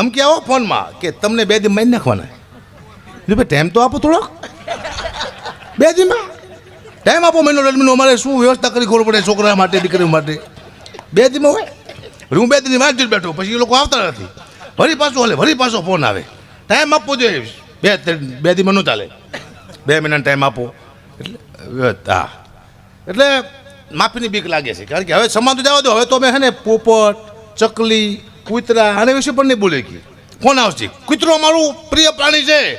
ધમકી આવો ફોનમાં કે તમને બે દી મારી નાખવાના. ભાઈ ટાઈમ તો આપો થોડોક. બે દીમાં. ટાઈમ આપો મહિનો દોઢ મહિનો અમારે શું વ્યવસ્થા કરી ખબર પડે છોકરા માટે દીકરી માટે. બે દીમાં હોય. હું બે દીની વાત બેઠો, પછી એ લોકો આવતા નથી. ફરી પાછો હાલે, ફરી પાછો ફોન આવે. ટાઈમ આપવો જોઈએ. બે બે દીમાં ન ચાલે. બે મહિનાનો ટાઈમ આપો. એટલે હા એટલે માફીની બીક લાગે છે. કારણ કે હવે સમાજ જવા દો. હવે તો અમે હે ને પોપટ, ચકલી કૂતરા આના વિશે પણ નહીં બોલે કે. કોણ આવશે. કૂતરો અમારું પ્રિય પ્રાણી છે.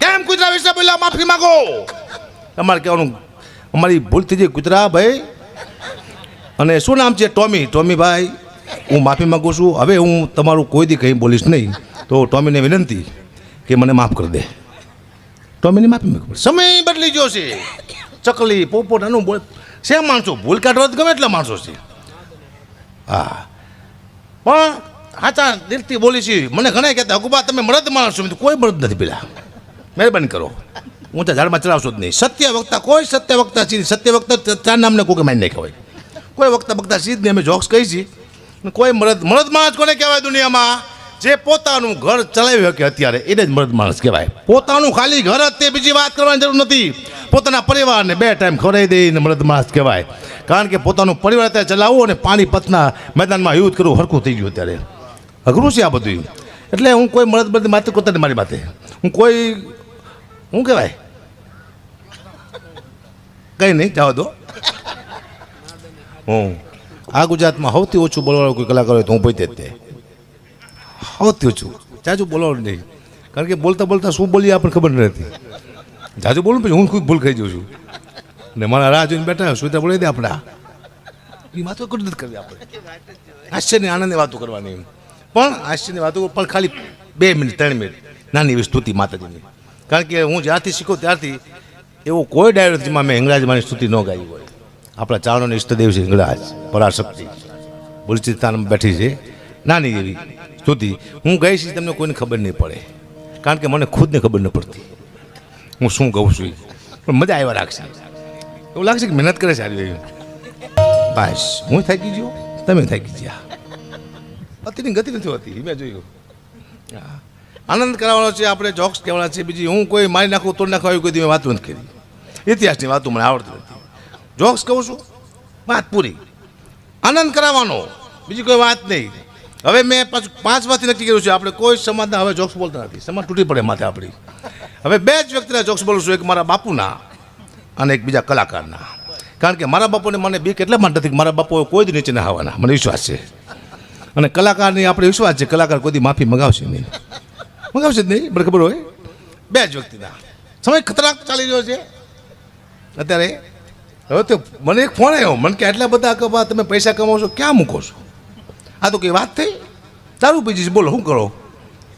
કેમ કૂતરા વિશે પહેલાં માફી માંગો? તમારે કહેવાનું, અમારી ભૂલ થઈ જાય કૂતરા, ભાઈ. અને શું નામ છે? ટોમી. ટોમી ભાઈ, હું માફી માગું છું. હવે હું તમારું કોઈ દી કંઈ બોલીશ નહીં. તો ટોમીને વિનંતી કે મને માફ કરી દે. ટોમીની માફી માગું સમય બદલી ગયો છે. ચકલી, પોપટ, આનું બોલ. છે માણસો? ભૂલ કાઢવા ગમે એટલા માણસો છે. હા. પણ હાચા દિલથી બોલી છે. મને ઘણા કહેતા હકુબા તમે મળદ માણસ છો. કોઈ મળદ નથી પેલા. મહેરબાની કરો. હું તો ઝાડમાં ચડાવશો જ નહીં. સત્ય વક્તા, કોઈ સત્ય વક્તા છે સત્ય વક્તા ચાર નામને કોઈ માની કહેવાય કોઈ વક્તા વક્તા સીધ નહીં. અમે જોક્સ કહી છીએ. કોઈ મરદ મળદ માણસ કોને કહેવાય દુનિયામાં? જે પોતાનું ઘર ચલાવી શકે અત્યારે, એને જ મળદ માણસ કહેવાય. પોતાનું ખાલી ઘર જ તે બીજી વાત કરવાની જરૂર નથી. પોતાના પરિવારને બે ટાઈમ ખવડાવી દઈને મળદ માણસ કહેવાય. કારણ કે પોતાનું પરિવાર અત્યારે ચલાવવું અને પાણી પથના મેદાનમાં યુદ્ધ કરવું હરખું થઈ ગયું અત્યારે. અઘરું છે આ બધું. એટલે હું કોઈ મરદ બધી માત્ર કરતા મારી માથે. હું કોઈ શું કહેવાય? કંઈ નહીં, જવા દો. હું, આ ગુજરાતમાં સૌથી ઓછું બોલવાળો કોઈ કલાકાર હોય તો હું પોતે જ તે. સૌથી ઓછું. જાજુ બોલવાનું નહીં. કારણ કે બોલતા બોલતા શું બોલીએ આપણને ખબર નથી. જાજુ બોલું પછી હું ખૂબ ભૂલ ખાઈ જઉં છું. ને મારા રાહ જોઈને બેઠા સુધા બોલી દે આપણા. એ વાતો કરી નથી કરવી આપણે. હાસ્યની આનંદની વાતો કરવાની. પણ આશ્ચર્યની વાતો પણ ખાલી બે મિનિટ, ત્રણ મિનિટ. નાની એવી સ્તુતિ માતાજીની. કારણ કે હું જ્યારથી શીખો ત્યારથી એવો કોઈ ડાયરેક્ટમાં મેં હિંગળાજમાંની સ્તુતિ ન ગાઈ હોય. આપણા ચારણોની ઇષ્ટદેવ છે હિંગળાજ, પરાશક્તિ. બુલચિસ્તાનમાં બેઠી છે. નાની એવી સ્તુતિ. હું ગઈ છું તમને કોઈને ખબર નહીં પડે. કારણ કે મને ખુદને ખબર ન પડતી. હું શું કહું છું પણ મજા આવ્યા રાખશે. એવું લાગશે કે મહેનત કરે સારી આવી બસ. હું થાકી ગયો? તમે થાકી ગયા. અતિની ગતિ નથી હોતી મેં જોયું. હા. આનંદ કરાવવાનો છે, આપણે જોક્સ કહેવાના છે, બીજી હું કોઈ મારી નાખું, તોડ નાખવા આવી કોઈ મેં વાતો નથી કરી. ઇતિહાસની વાતો મને આવડતી નથી. જોક્સ કહું છું, વાત પૂરી. આનંદ કરાવવાનો બીજી કોઈ વાત નહીં. હવે મેં પાંચ વાતથી નક્કી કર્યું છે, આપણે કોઈ સમાજના હવે જોક્સ બોલતા નથી. સમાજ તૂટી પડે માથે આપણી. હવે બે જ વ્યક્તિના જોક્સ બોલું છું, એક મારા બાપુના અને એક બીજા કલાકારના. કારણ કે મારા બાપુને મને બીક એટલા માટે નથી કે મારા બાપુ કોઈ જ નીચે ના આવવાના. મને વિશ્વાસ છે. અને કલાકારની આપણે વિશ્વાસ છે, કલાકાર કોઈ માફી મગાવશે નહીં. મગાવશે જ નહીં બરાબર ખબર હોય. બે જ વ્યક્તિના સમય ખતરનાક ચાલી રહ્યો છે. અત્યારે હવે તો મને એક ફોન આવ્યો. મને કે આટલા બધા કમા તમે પૈસા કમાવો છો, ક્યાં મૂકો છો? આ તો કંઈ વાત થઈ? તારું પીજી બોલો, શું કરો?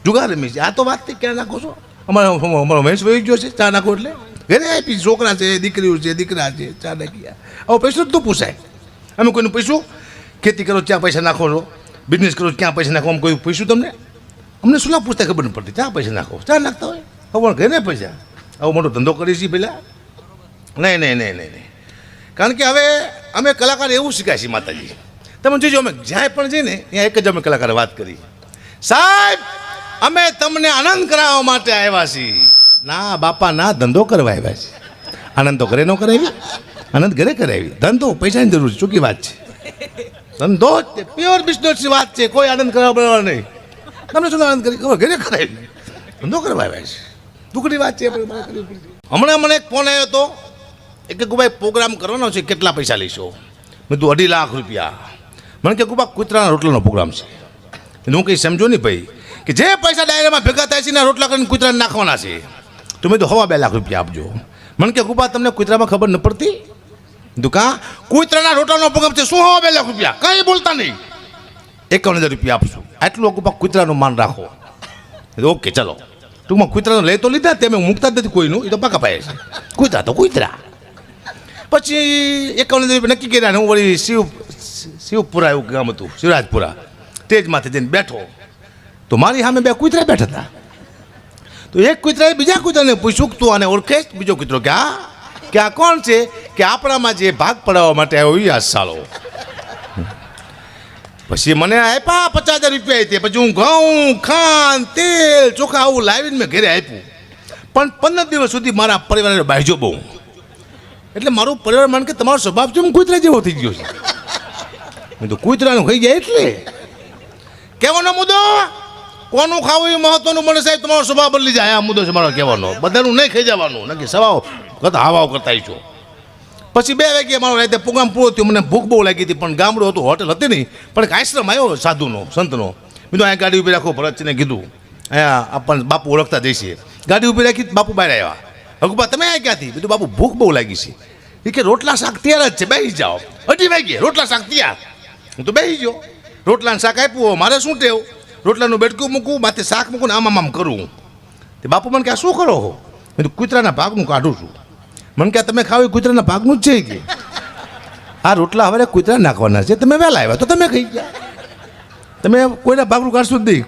જુગાર રમી છે. આ તો વાત થઈ, ક્યાં નાખો છો? અમારો અમારો મહેશ વહી ગયો છે, ચા નાખો એટલે. ઘરે આપી છોકરા છે, દીકરીઓ છે, દીકરા છે, ચા નાખી આવો પૈસો જ તો પૂછાય. અમે કોઈનું પૈસું ખેતી કરો, ચા પૈસા નાખો છો. બિઝનેસ કરો, ક્યાં પૈસા નાખો? આમ કોઈ પૂછ્યું તમને? અમને શું ના પૂછતા ખબર ન પડતી. ચા પૈસા નાખો? ચા નાખતા હોય? હવે ઘરે પૈસા? આવો મોટો ધંધો કરી છીએ પેલા નહીં નહીં નહીં નહીં નહીં. કારણ કે હવે અમે કલાકાર એવું શીખ્યા છીએ, માતાજી. તમે જોજો, અમે જ્યાં પણ જઈએ ને, ત્યાં એક જ અમે કલાકારે વાત કરી. સાહેબ, અમે તમને આનંદ કરાવવા માટે આવ્યા છીએ. ના, બાપા, ના, ધંધો કરવા આવ્યા છે આનંદ તો ઘરે ન કરાવી. આનંદ ઘરે કરાવી. ધંધો, પૈસાની જરૂર છે. ચૂકી વાત છે. ધંધો જ પ્યોર બિઝનેસની વાત છે. કોઈ આનંદ કરવા બનાવવા નહીં. તમને શું આનંદ કરી? ખબર, ઘરે કરાય ધંધો કરવા આવ્યા છે. દુઃખની વાત છે. હમણાં મને એક ફોન આવ્યો હતો. એક કે ગુભાઈ પ્રોગ્રામ કરવાનો છે. કેટલા પૈસા લઈશો? મેં તું અઢી લાખ રૂપિયા. મને કે, ગુબા, કૂતરાના રોટલાનો પ્રોગ્રામ છે. હું કંઈ સમજો નહીં ભાઈ. કે જે પૈસા ડાયરામાં ભેગા થાય છે ને રોટલા કરીને કૂતરાને નાખવાના છે. તો મેં તો હવા બે લાખ રૂપિયા આપજો. મને કે, ગુબા, તમને કૂતરામાં ખબર ન પડતી? દુકા કૂતરાના રોટલાનો પગ છે, શું હવે લાખ રૂપિયા? કંઈ બોલતા નહીં. એકાવન હજાર રૂપિયા આપશું આટલું ગુબા કૂતરાનું માન રાખો. ઓકે, ચલો. ટૂંકમાં કૂતરાનો લઈ તો લીધા તે અમે મૂકતા જ નથી કોઈનું, એ તો પાકા પાય છે. કૂતરા તો કૂતરા. પછી એકાવન હજાર રૂપિયા નક્કી કર્યા હું વળી શિવ, શિવપુરા એવું ગામ હતું, શિવરાજપુરા. તેજમાંથી જઈને બેઠો. તો મારી સામે બે કૂતરા બેઠા હતા. તો એક કૂતરાએ બીજા કૂતરાને પૂછ્યું, તું આને ઓળખે બીજો કૂતરો કે આ કે, આ કોણ છે? કે આપણામાં જે ભાગ પડાવવા માટે આવ્યો એ આ સાલો. પછી મને આપ્યા પચાસ હજાર રૂપિયા આપ્યા. પછી હું ઘઉં, ખાંડ, તેલ, ચોખા આવું લાવીને મેં ઘરે આપ્યું. પણ પંદર દિવસ સુધી મારા પરિવારે બાજ્યો બહુ. એટલે મારું પરિવાર માન કે તમારો સ્વભાવ છે હું કૂતરા જેવો થઈ ગયો છે. મેં તો કૂતરાનું ખાઈ જાય એટલે. કહેવાનો મુદ્દો? કોનું ખાવું એ મહત્વનું? મને સાહેબ, તમારો સ્વભાવ બદલી જાય. આ મુદ્દો છે મારો કહેવાનો. બધાનું નહીં ખાઈ જવાનું. નક્કી સવાવ કરતા હાવાવ કરતા છો પછી બે વાગ્યા મારો રાતે પ્રોગ્રામ પૂરો થયો. મને ભૂખ બહુ લાગી હતી, પણ ગામડું હતું, હોટલ હતી નહીં. પણ એક આશ્રમ આવ્યો સાધુનો, સંતનો. મેં અહીંયા ગાડી ઊભી રાખો, ભરતજીને કીધું. અહીંયા આપણને બાપુ ઓળખતા જઈશે ગાડી ઊભી રાખી, બાપુ બહાર આવ્યા. હકુબા તમે આ ક્યાંથી? બીજું બાપુ, ભૂખ બહુ લાગી છે. એ કે, રોટલા શાક તૈયાર જ છે બેસી જાઓ. અઢી વાગ્યે, રોટલા શાક તૈયાર. હું તો બેસી ગયો. રોટલાનું શાક આપ્યું મારે શું ટેવ? રોટલાનું બેટકું મૂકું, માથે શાક મૂકું ને આમ આમ કરું. તે બાપુ મને કે આ શું કરો હો? મેં કૂતરાના ભાગનું કાઢું છું. મને કે તમે ખાવ એ કૂતરાના ભાગનું જ છે કે? આ રોટલા હવે કૂતરા નાખવાના છે. તમે વહેલા આવ્યા તો તમે ખાઈ ગયા. તમે કોઈના ભાગનું કાઢશો જ નહીં.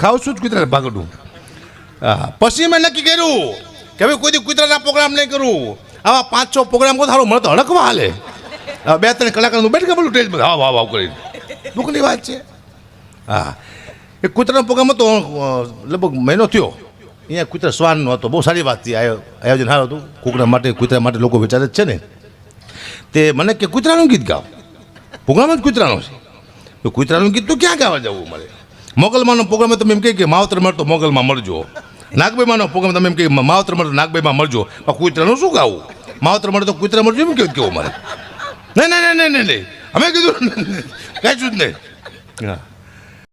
ખાવ છું જ કૂતરાના ભાગનું. હા. પછી મેં નક્કી કર્યું કે હવે કોઈ કૂતરાના પ્રોગ્રામ નહીં કરું. આવા પાંચ, છ પ્રોગ્રામ કહો સારું મને તો હડકવા હાલે. બે, ત્રણ કલાકારનું બેઠ કે બોલું સ્ટેજ પર હાવ હાવ હાવ કરીને. દુઃખની વાત છે. હા. એ કૂતરાનો પ્રોગ્રામ હતો લગભગ મહિનો થયો. અહીંયા કૂતરા શ્વાન હતો. બહુ સારી વાત હતી આયોજન સારું હતું. કૂકરા માટે, કૂતરા માટે લોકો વિચારે જ છે ને. તે મને કે, કૂતરાનું ગીત ગાવ પ્રોગ્રામ જ કૂતરાનો છે. તો કૂતરાનું ગીત તો ક્યાં ગાવા જવું મારે મોગલમાંનો પ્રોગ્રામ તમે એમ કહે કે, માવતર મળતો મોગલમાં મળજો. નાગભાઈમાંનો પ્રોગ્રામ તમે એમ કહે માવતર મળતો નાગભાઈમાં મળજો. કૂતરાનું શું ગાવું? માવતર મળે તો કૂતરા મળજો. એમ કેવું કેવું મારે નહીં નહીં નહીં નહીં નહીં અમે કીધું કાંઈ જ નહીં. હા.